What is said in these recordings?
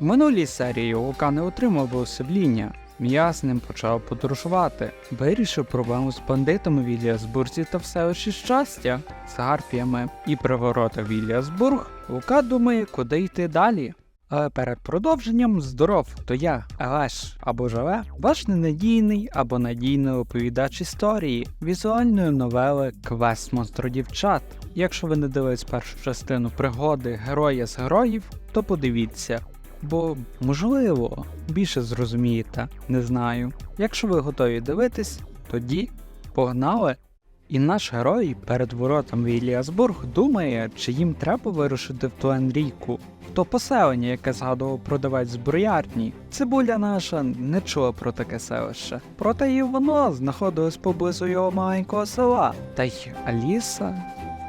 В минулій серії Лука не отримав усибління. М'я з почав подорожувати, вирішив проблему з бандитами в Іліасбурзі та в селищі щастя з гарпіями і приворота в Іліасбург. Лука думає, куди йти далі. Але перед продовженням здоров, то я, Елеш або Живе, ваш ненадійний або надійний оповідач історії, візуальної новели Квест монстро дівчат. Якщо ви не дивились першу частину пригоди героя з героїв, то подивіться. Бо, можливо, більше зрозумієте, не знаю. Якщо ви готові дивитись, тоді погнали! І наш герой перед воротами Іліасбург думає, чи їм треба вирушити в Туенріку, то поселення, яке згадував продавець з броярні. Цибуля наша не чула про таке селище. Проте і воно знаходилось поблизу його маленького села. Та й Аліса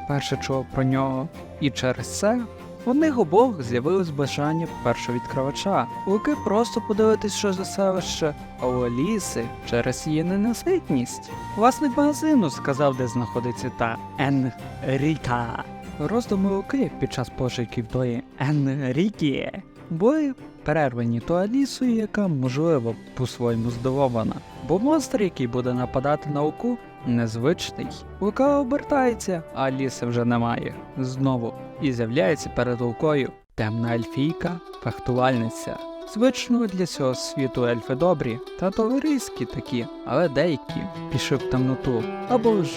вперше чула про нього. І через це у них обох з'явилось бажання першовідкривача. Луки просто подивитись, що за селище, а у Аліси через її ненаситність. Власник магазину сказав, де знаходиться та Енріка. Роздуми Луки під час пошуків тої Енрікі були перервані то Алісою, яка, можливо, по-своєму здивована. Бо монстр, який буде нападати на Луку, незвичний. Лука обертається, а Аліси вже немає. Знову. І з'являється перед Лукою темна ельфійка, фехтувальниця. Звично для цього світу ельфи добрі та товариські такі, але деякі пішли в темноту або ж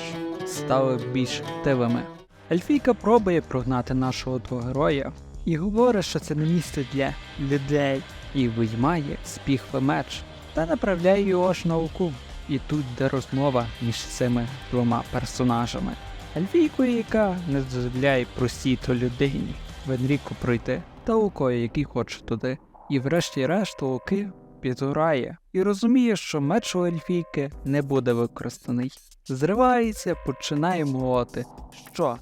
стали більш хтивими. Ельфійка пробує прогнати нашого того героя і говорить, що це не місце для людей, і виймає спіхлий меч та направляє його аж на луку. І тут де розмова між цими двома персонажами. Ельфійкою, яка не дозволяє простій то людині в Енріку пройти, та лукою, який хоче туди. І врешті-решт луки підгорає і розуміє, що меч у ельфійки не буде використаний. Зривається, починає молоти. Що?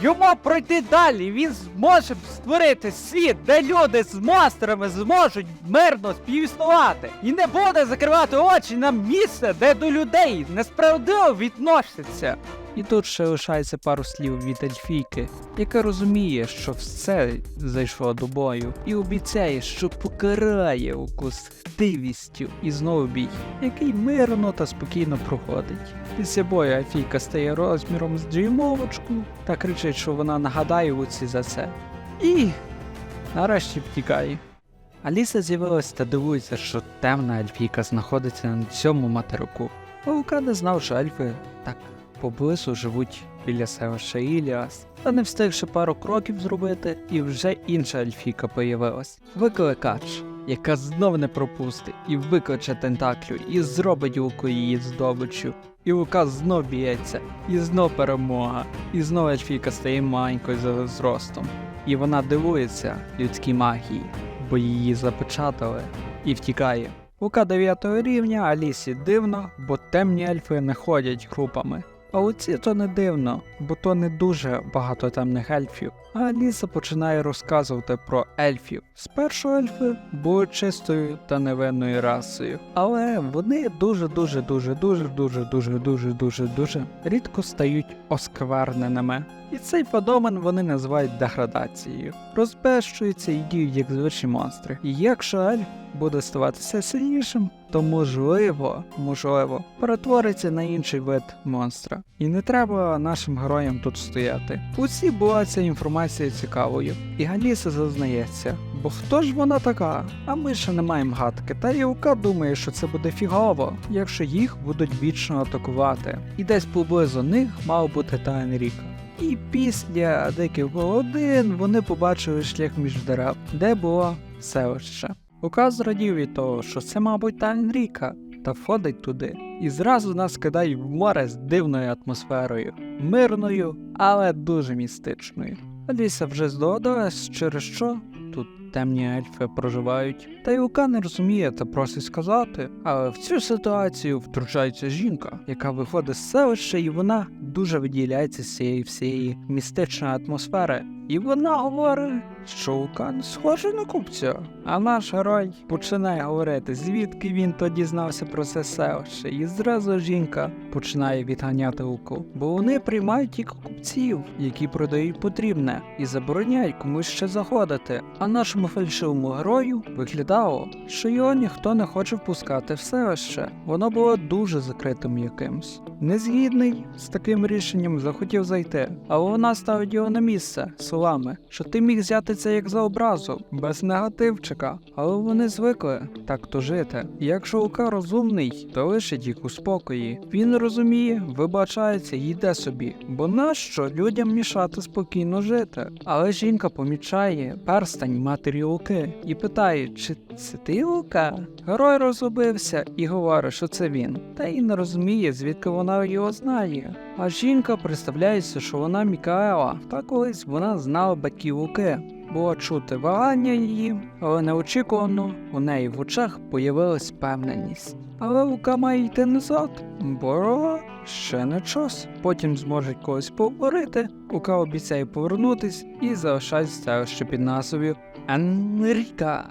Йому пройти далі, він зможе створити світ, де люди з монстрами зможуть мирно співіснувати. І не буде закривати очі на місце, де до людей несправедливо відносяться. І тут ще лишається пару слів від Ельфійки, яка розуміє, що все зайшло до бою, і обіцяє, що покарає укус хтивістю і знову бій, який мирно та спокійно проходить. Після бою Ельфійка стає розміром з дюймовочку та кричить, що вона нагадає Луці за це. І нарешті втікає. Аліса з'явилась та дивується, що темна ельфійка знаходиться на цьому материку. А Лука не знав, що ельфи так поблизу живуть біля селища Іліас. Та не встигши пару кроків зробити, і вже інша ельфійка появилась. Викликач, яка знов не пропустить і викличе тентаклю, і зробить Луку її здобиччю. І Лука знов б'ється, і знов перемога, і знов ельфійка стає маленькою за зростом. І вона дивується людській магії, бо її запечатали і втікає. Лука 9 рівня, Алісі дивно, бо темні ельфи не ходять групами. А оці то не дивно, бо то не дуже багато темних ельфів. А Аліса починає розказувати про ельфів. Спершу ельфи були чистою та невинною расою, але вони дуже дуже дуже дуже дуже дуже дуже дуже дуже рідко стають оскверненими. І цей феномен вони називають деградацією. Розбещуються і діють як звичні монстри. І якщо ельф буде ставатися сильнішим, то можливо, можливо, перетвориться на інший вид монстра. І не треба нашим героям тут стояти. Усі була ця інформація цікавою, і Галіса зазнається. Бо хто ж вона така? А ми ще не маємо гадки. Та Євка думає, що це буде фігово, якщо їх будуть вічно атакувати. І десь поблизу них мав бути та Енріка. І після диких голодин вони побачили шлях між дерев, де було селище. Лука зрадів від того, що це, мабуть, та Енріка, та входить туди. І зразу нас кидають в море з дивною атмосферою, мирною, але дуже містичною. Аліса вже здогадалась, через що темні ельфи проживають. Та й Лука не розуміє та просить сказати. Але в цю ситуацію втручається жінка, яка виходить з селища, і вона дуже виділяється з цієї всієї містичної атмосфери. І вона говорить, що Лукан схожий на купця. А наш герой починає говорити, звідки він то дізнався про це селище. І зразу жінка починає відганяти Луку, бо вони приймають тільки купців, які продають потрібне, і забороняють комусь ще заходити. А нашому фальшивому герою виглядало, що його ніхто не хоче впускати в селище. Воно було дуже закритим якимсь. Незгідний з таким рішенням захотів зайти, але вона ставить його на місце словами, що ти міг взяти це як за образу, без негативчика. Але вони звикли так то жити. І якщо Лука розумний, то лишить їх у спокої. Він розуміє, вибачається йде собі. Бо нащо людям мішати спокійно жити? Але жінка помічає перстень Луки і питає, чи це ти Лука? Герой розгубився і говорить, що це він. Та й не розуміє, звідки вона його знає. А жінка представляється, що вона Мікаела. Та колись вона знала батьків Луки. Було чути вагання її, але неочікувано у неї в очах появилась впевненість. Але Лука має йти назад, бо ще не час. Потім зможуть когось поговорити. Лука обіцяє повернутись і залишається селище під назвою Енріка.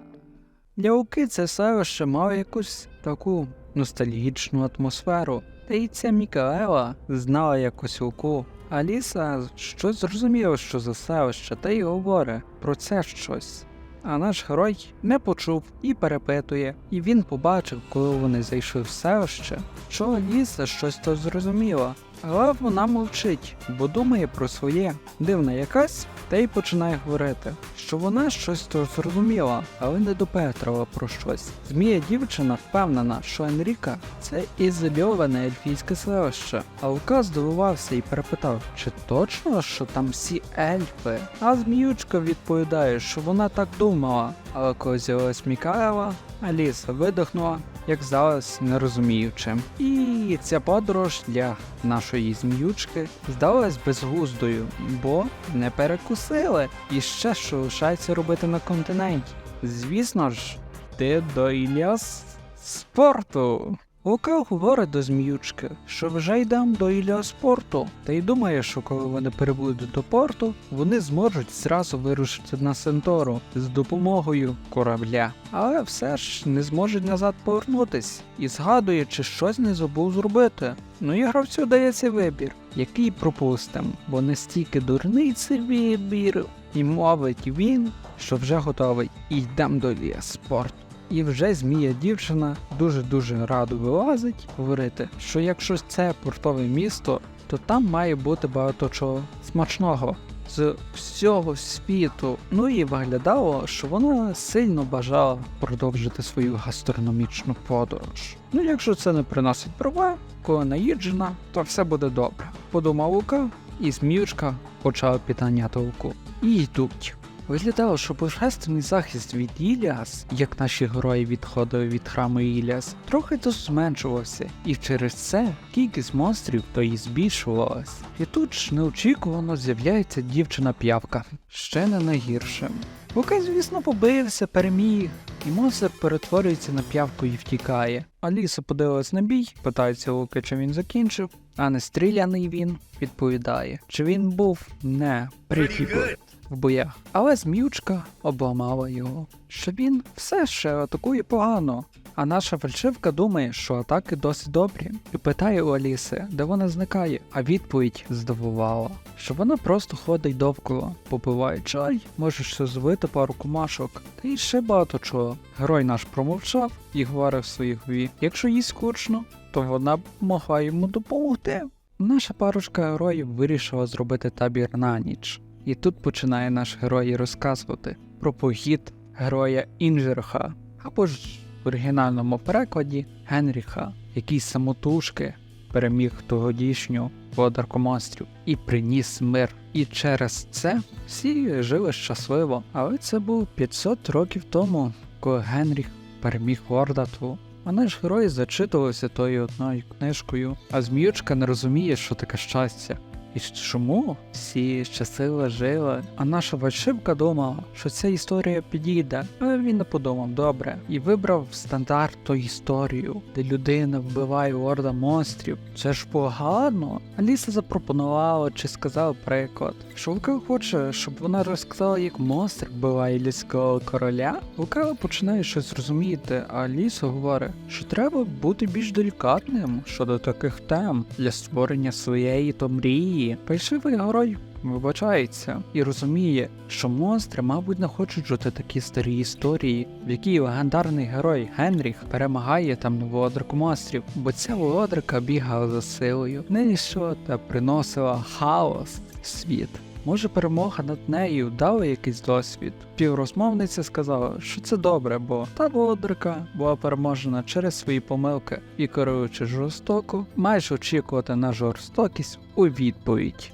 Для це селище мало якусь таку ностальгічну атмосферу. Та й ця Мікаела знала якось Луку. Аліса щось зрозуміла, що за селище, та й говорить про це щось. А наш герой не почув і перепитує, і він побачив, коли вони зайшли в селище, що Аліса щось то зрозуміла. Але вона мовчить, бо думає про своє. Дивна якась, та й починає говорити, що вона щось то зрозуміла, але не допетрила про щось. Змія дівчина впевнена, що Енріка це ізольоване ельфійське селище. А Лука здивувався і перепитав, чи точно, що там всі ельфи? А зміючка відповідає, що вона так думала. Але коли з'явилась Мікаела, Аліса видихнула, як здалось, не розуміючим. І ця подорож для нашої зміючки здалась безглуздою, бо не перекусили. І ще що лишається робити на континенті. Звісно ж, ти до Іліас спорту. Лука говорить до зміючки, що вже йдемо до Іліоспорту, та й думає, що коли вони прибудуть до порту, вони зможуть зразу вирушити на Сентору з допомогою корабля, але все ж не зможуть назад повернутись. І згадує, чи щось не забув зробити. Ну і гравцю дається вибір, який пропустим, бо настільки дурний це вибір, і мовить він, що вже готовий, і йдемо до Іліоспорту. І вже змія дівчина дуже-дуже радо вилазить говорити, що якщо це портове місто, то там має бути багато чого смачного з всього світу. Ну і виглядало, що вона сильно бажала продовжити свою гастрономічну подорож. Ну, якщо це не приносить права, коли наїджена, то все буде добре. Подумав Лука, і зміючка почала підганяти Луку. І йдуть. Виглядало, що божественний захист від Іліас, як наші герої відходили від храму Іліас, трохи то зменшувався, і через це кількість монстрів то і збільшувалась. І тут ж неочікувано з'являється дівчина-п'явка, ще не найгірше. Лука, звісно, побився, переміг, і монстр перетворюється на п'явку і втікає. Аліса подивилась на бій, питається Луки, чи він закінчив, а не стріляний він відповідає, чи він був не good в боях. Але зміючка обламала його, що він все ще атакує погано. А наша фальшивка думає, що атаки досить добрі, і питає у Аліси, де вона зникає, а відповідь здивувала, що вона просто ходить довкола, попиває чай, може ще звити пару комашок, та й ще багато чого. Герой наш промовчав і говорив в своїй голові, якщо їй скучно, то вона могла йому допомогти. Наша парочка героїв вирішила зробити табір на ніч. І тут починає наш герой розказувати про похід героя Інжерха, або ж в оригінальному перекладі Генріха, який самотужки переміг тогодішню водарку монстрів і приніс мир. І через це всі жили щасливо. Але це було 500 років тому, коли Генріх переміг Ордатву. А наш герой зачитувався тою одною книжкою, а зміючка не розуміє, що таке щастя. І чому всі щасливо жили? А наша фальшивка думала, що ця історія підійде. Але він не подумав добре і вибрав стандартну історію, де людина вбиває орда монстрів. Це ж погано. Аліса запропонувала чи сказала приклад, що Лука хоче, щоб вона розказала, як монстр вбиває людського короля. Лука починає щось розуміти, а Аліса говорить, що треба бути більш делікатним щодо таких тем для створення своєї то мрії. Фальшивий герой вибачається і розуміє, що монстри, мабуть, не хочуть жити такі старі історії, в якій легендарний герой Генріх перемагає там володарку монстрів, бо ця володарка бігала за силою, нищила та приносила хаос в світ. Може, перемога над нею дала якийсь досвід. Піврозмовниця сказала, що це добре, бо та володарка була переможена через свої помилки і керуючи жорстоко, майже очікувати на жорстокість у відповідь.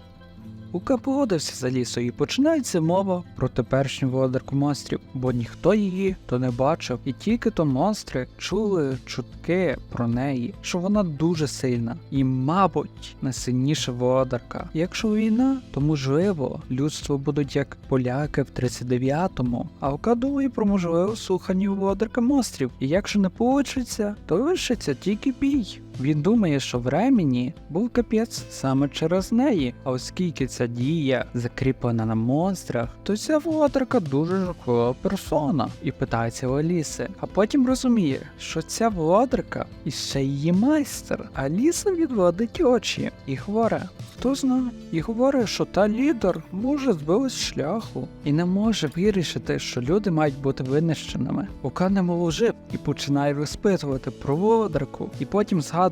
Лука погодився за лісою і починається мова про теперішню володарку монстрів, бо ніхто її то не бачив, і тільки то монстри чули чутки про неї, що вона дуже сильна і, мабуть, найсильніша володарка. Якщо війна, то можливо людство будуть як поляки в 39-му, а Лука думає про можливе слухання володарка монстрів. І якщо не вийде, то лишиться тільки бій. Він думає, що в Ремені був капець саме через неї, а оскільки ця дія закріплена на монстрах, то ця володарка дуже жахлива персона і питається у Аліси. А потім розуміє, що ця володарка і ще її майстер. Аліса відводить очі і говорить, хто знає, і говорить, що та лідер може збилась шляху і не може вирішити, що люди мають бути винищеними. Лука не моложив і починає розпитувати про володарку, і потім згадує,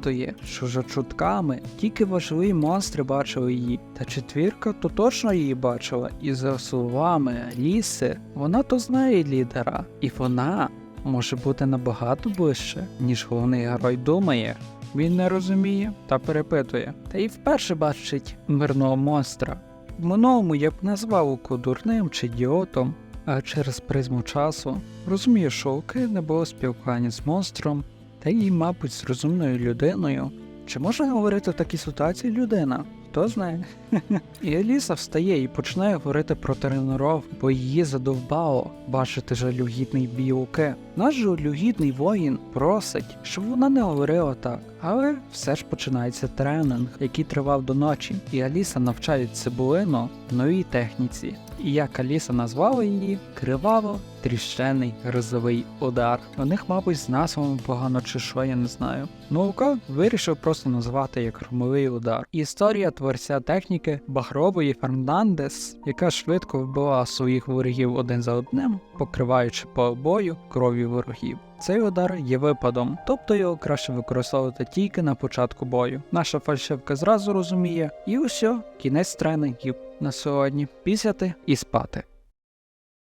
що за чутками тільки важливі монстри бачили її, та четвірка то точно її бачила, і за словами Ліси, вона то знає лідера, і вона може бути набагато ближче, ніж головний герой думає. Він не розуміє та перепитує, та й вперше бачить мирного монстра. В минулому я б назвав Луку дурним чи ідіотом, а через призму часу розумію, що у не було спілкування з монстром, та їй, мабуть, з розумною людиною. Чи можна говорити в такій ситуації людина? Хто знає? І Еліса встає і починає говорити про тренеров, бо її задовбало бачити жалюгідний білки. Наш жалюгідний воїн просить, щоб вона не говорила так. Але все ж починається тренинг, який тривав до ночі, і Аліса навчає цибулину новій техніці. І як Аліса назвала її криваво тріщений грозовий удар. У них, мабуть, з назвами погано чи що, я не знаю. Лука вирішив просто назвати як громовий удар. Історія творця техніки Бахрової Фернандес, яка швидко вбила своїх ворогів один за одним, покриваючи по бою кров'ю ворогів. Цей удар є випадом, тобто його краще використовувати тільки на початку бою. Наша фальшивка зразу розуміє, і усьо, кінець тренингів на сьогодні. Пісяти і спати.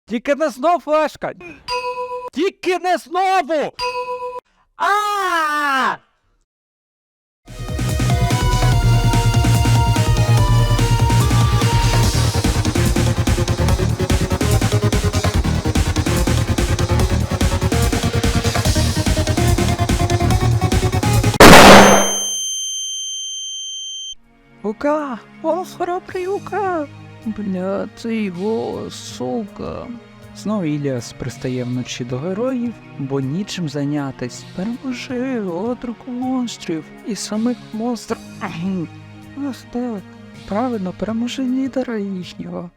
Тільки не знов флешка! Тільки не знову! А! Лука! О, хоробрий! Бля, ти його, сука. Знову Іліас пристає вночі до героїв, бо нічим зайнятись. Переможи отруку монстрів і самих монстрів. Ах так. Правильно, переможи лідера їхнього.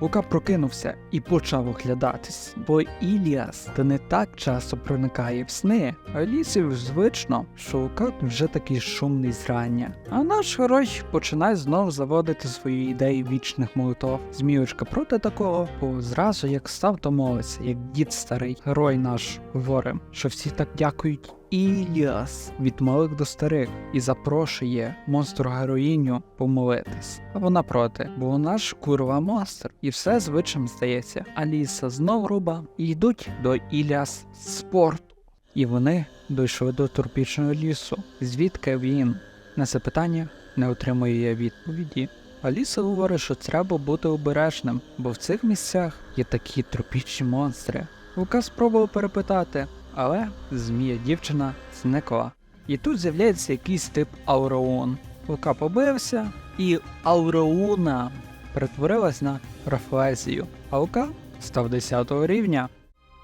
Лука прокинувся і почав оглядатись, бо Іліас та не так часто проникає в сни. А лісів звично, що Лука вже такий шумний зрання. А наш герой починає знову заводити свої ідеї вічних молитов. Зміючка проти такого, бо зразу як став то молиться, як дід старий, герой наш говорить, що всі так дякують Іліас від малих до старих і запрошує монстру героїню помолитись. А вона проти, бо вона ж курва монстр, і все звичайно здається. Аліса знов руба і йдуть до Іліас спорту. І вони дійшли до тропічного лісу. Звідки він? На запитання не отримує відповіді. Аліса говорить, що треба бути обережним, бо в цих місцях є такі тропічні монстри. Лука спробував перепитати, але змія дівчина зникла. І тут з'являється якийсь тип Аураон. Лука побився, і Ауреуна перетворилась на Рафлезію, а Ока став 10 рівня.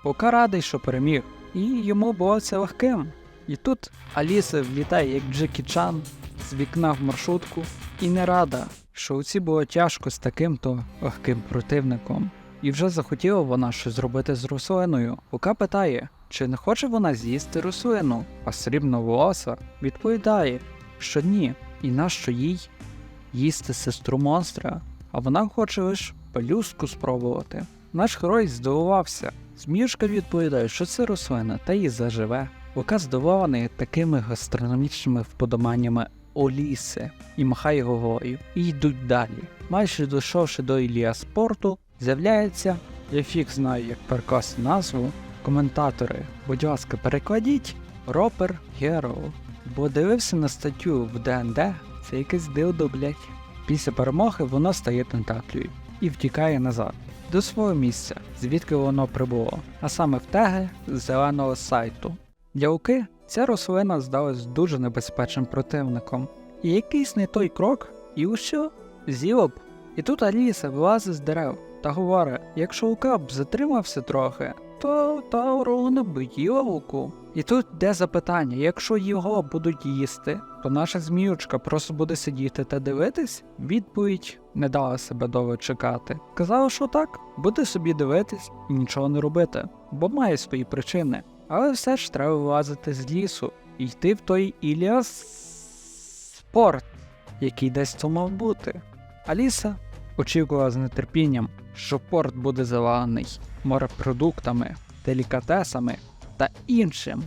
Ока радий, що переміг, і йому було це легким. І тут Аліса влітає як Джекі Чан з вікна в маршрутку і не рада, що оці було тяжко з таким то легким противником. І вже захотіла вона щось зробити з рослиною. Ока питає, чи не хоче вона з'їсти рослину, а срібноволоса відповідає, що ні, і нащо їй їсти сестру монстра, а вона хоче лише пелюстку спробувати. Наш герой здивувався. Зміюшка відповідає, що це рослина, та й заживе. Лука здивований такими гастрономічними вподобаннями Оліси і махає головою, і йдуть далі. Майже дійшовши до Ілія спорту, з'являється, я фіг знаю, як перекласти назву, коментатори. Будь ласка, перекладіть Ропер Героу. Бо дивився на статтю в ДНД, це якесь дилдо, блять. Після перемоги воно стає тентаклею і втікає назад до свого місця, звідки воно прибуло, а саме в теги з зеленого сайту. Для Луки ця рослина здалась дуже небезпечним противником. І якийсь не той крок, і ущо з'їла б. І тут Аліса вилазить з дерев та говорить: якщо Лука б затримався трохи, то Таурона б їла Луку. І тут де запитання: якщо його будуть їсти, то наша зміючка просто буде сидіти та дивитись? Відповідь не дала себе довго чекати. Казала, що так, буде собі дивитись і нічого не робити, бо має свої причини. Але все ж треба вилазити з лісу і йти в той Іліас спорт, який десь то мав бути. Аліса очікувала з нетерпінням, що порт буде завалений морепродуктами, делікатесами та іншим,